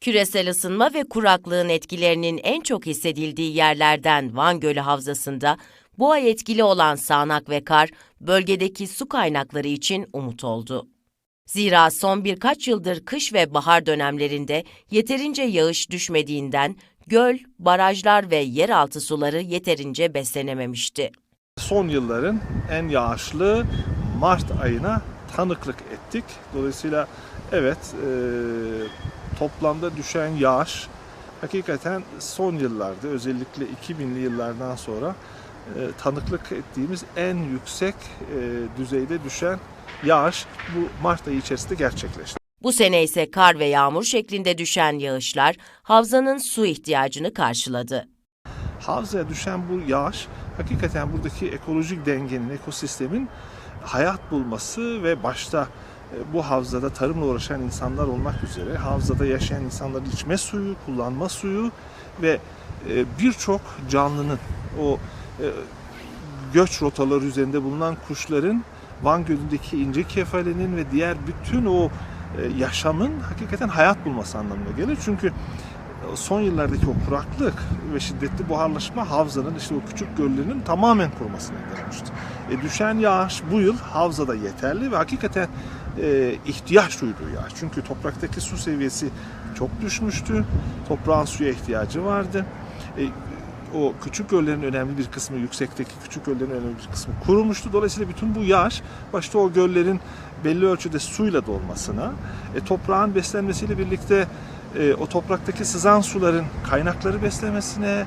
Küresel ısınma ve kuraklığın etkilerinin en çok hissedildiği yerlerden Van Gölü Havzası'nda bu ay etkili olan sağanak ve kar bölgedeki su kaynakları için umut oldu. Zira son birkaç yıldır kış ve bahar dönemlerinde yeterince yağış düşmediğinden göl, barajlar ve yeraltı suları yeterince beslenememişti. Son yılların en yağışlı Mart ayına tanıklık ettik. Dolayısıyla evet e, toplamda düşen yağış hakikaten son yıllarda özellikle 2000'li yıllardan sonra e, tanıklık ettiğimiz en yüksek e, düzeyde düşen yağış bu Mart ayı içerisinde gerçekleşti. Bu sene ise kar ve yağmur şeklinde düşen yağışlar havzanın su ihtiyacını karşıladı. Havzaya düşen bu yağış hakikaten buradaki ekolojik dengenin, ekosistemin hayat bulması ve başta bu havzada tarımla uğraşan insanlar olmak üzere havzada yaşayan insanların içme suyu, kullanma suyu ve e, birçok canlının o e, göç rotaları üzerinde bulunan kuşların Van Gölü'ndeki ince kefalenin ve diğer bütün o e, yaşamın hakikaten hayat bulması anlamına gelir. Çünkü son yıllardaki o kuraklık ve şiddetli buharlaşma havzanın işte o küçük göllerinin tamamen kurumasına neden olmuştu. E, düşen yağış bu yıl havzada yeterli ve hakikaten e, ihtiyaç duyduğu yağış. Çünkü topraktaki su seviyesi çok düşmüştü. Toprağın suya ihtiyacı vardı. E, o küçük göllerin önemli bir kısmı, yüksekteki küçük göllerin önemli bir kısmı kurumuştu. Dolayısıyla bütün bu yağış başta o göllerin belli ölçüde suyla dolmasına, e, toprağın beslenmesiyle birlikte e, o topraktaki sızan suların kaynakları beslemesine,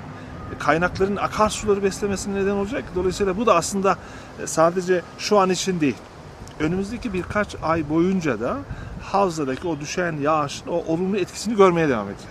e, kaynakların akarsuları beslemesine neden olacak. Dolayısıyla bu da aslında sadece şu an için değil. Önümüzdeki birkaç ay boyunca da havzadaki o düşen yağışın o olumlu etkisini görmeye devam edecek.